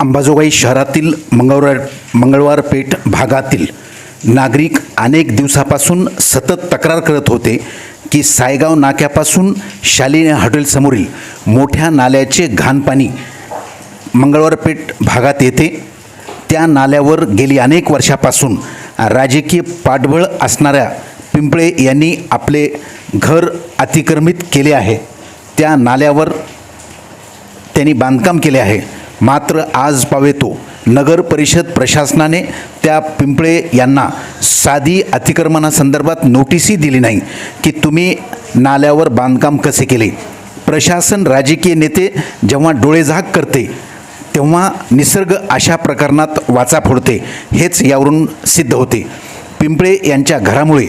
अंबाजोगाई शहरातील मंगळवार मंगळवार पेठ भागातील नागरिक अनेक दिवसापासून सतत तक्रार करत होते की सायगाव नाक्यापासून शालिनी हॉटेलसमोरील मोठ्या नाल्याचे घाण पाणी मंगळवार पेठ भागात येते. त्या नाल्यावर गेली अनेक वर्षापासून राजकीय पाठबळ असणाऱ्या पिंपळे यांनी आपले घर अतिक्रमित केले आहे. त्या नाल्यावर त्यांनी बांधकाम केले आहे. मात्र आज पावेतो नगर परिषद प्रशासनाने त्या पिंपळे यांना साधी अतिक्रमणासंदर्भात नोटीसही दिली नाही की तुम्ही नाल्यावर बांधकाम कसे केले. प्रशासन राजकीय नेते जेव्हा डोळेझाक करते तेव्हा निसर्ग अशा प्रकरणात वाचा फोडते हेच यावरून सिद्ध होते. पिंपळे यांच्या घरामुळे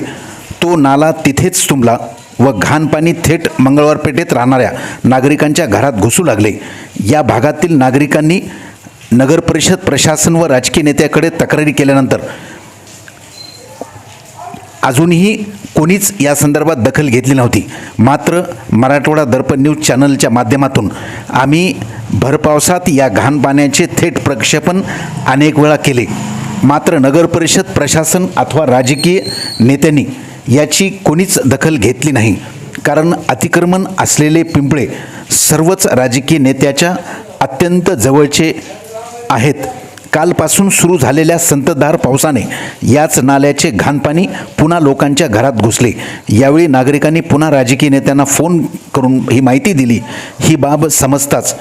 तो नाला तिथेच तुंबला. व घाण पाणी थेट मंगळवार पेठेत राहणाऱ्या नागरिकांच्या घरात घुसू लागले. या भागातील नागरिकांनी नगर परिषद प्रशासन व राजकीय नेत्याकडे तक्रारी केल्यानंतर अजूनही कोणीच या संदर्भात दखल घेतली नव्हती. मात्र मराठवाडा दर्पण न्यूज चॅनलच्या माध्यमातून आम्ही भरपावसात या घाण पाण्याचे थेट प्रक्षेपण अनेक वेळा केले. मात्र नगर परिषद प्रशासन अथवा राजकीय नेत्यांनी याची कोणीच दखल घेतली नाही. कारण अतिक्रमण असलेले पिंपळे सर्वच राजकीय नेत्याच्या अत्यंत जवळचे आहेत. कालपासून सुरू झालेल्या संततधार पावसाने याच नाल्याचे घाणपाणी पुन्हा लोकांच्या घरात घुसले. यावेळी नागरिकांनी पुन्हा राजकीय नेत्यांना फोन करून ही माहिती दिली. ही बाब समजताच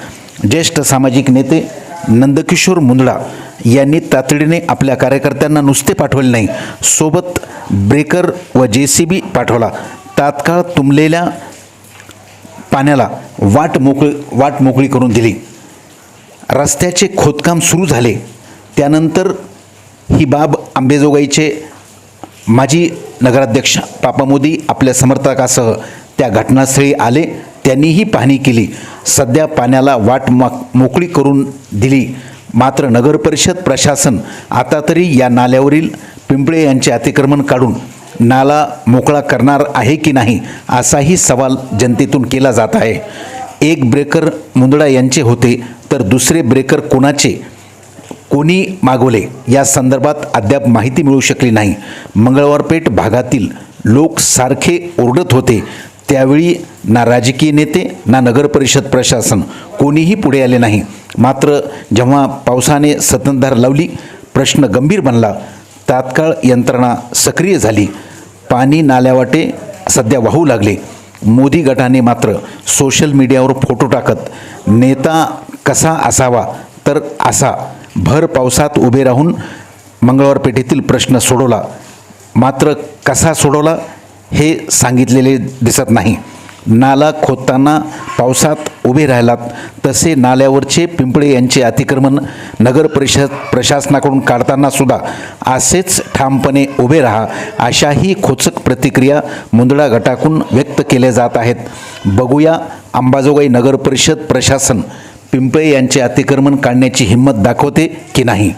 ज्येष्ठ सामाजिक नेते नंदकिशोर मुंदडा यांनी तातडीने आपल्या कार्यकर्त्यांना नुसते पाठवले नाही. सोबत ब्रेकर व जे सी बी पाठवला. तात्काळ तुंबलेल्या पाण्याला वाट मोकळी वाट मोकळी करून दिली. रस्त्याचे खोदकाम सुरू झाले. त्यानंतर ही बाब आंबेजोगाईचे माजी नगराध्यक्ष पापा मोदी आपल्या समर्थकासह त्या घटनास्थळी आले. त्यांनीही पाहणी केली. सध्या पाण्याला वाट मोकळी करून दिली. मात्र नगरपरिषद प्रशासन आता तरी या नाल्यावरील पिंपळे यांचे अतिक्रमण काढून नाला मोकळा करणार आहे की नाही असाही सवाल जनतेतून केला जात आहे. एक ब्रेकर मुंदडा यांचे होते तर दुसरे ब्रेकर कोणाचे? कोणी मागवले? या संदर्भात अद्याप माहिती मिळू शकली नाही. मंगळवारपेठ भागातील लोक सारखे ओरडत होते. त्यावेळी ना राजकीय नेते ना नगरपरिषद प्रशासन. कोणीही पुढे आले नाही. मात्र जेव्हा पावसाने सततधार लावली प्रश्न गंभीर बनला तात्काळ यंत्रणा सक्रिय झाली. पाणी नाल्यावाटे सध्या वाहू लागले. मोदी गटाने मात्र सोशल मीडियावर फोटो टाकत नेता कसा असावा तर असा. भर पावसात उभे राहून मंगळवार पेठेतील प्रश्न सोडवला. मात्र कसा सोडवला हे सांगितलेले दिसत नाही. नाला खोदताना पावसात उभे राहिलात तसे नाल्यावरचे पिंपळे यांचे अतिक्रमण नगर परिषद प्रशासनाकडून काढताना सुद्धा असेच ठामपणे उभे राहा अशाही खोचक प्रतिक्रिया मुंदडा गटाकडून व्यक्त केल्या जात आहेत. बघूया अंबाजोगाई नगर परिषद प्रशासन पिंपळे यांचे अतिक्रमण काढण्याची हिंमत दाखवते की नाही.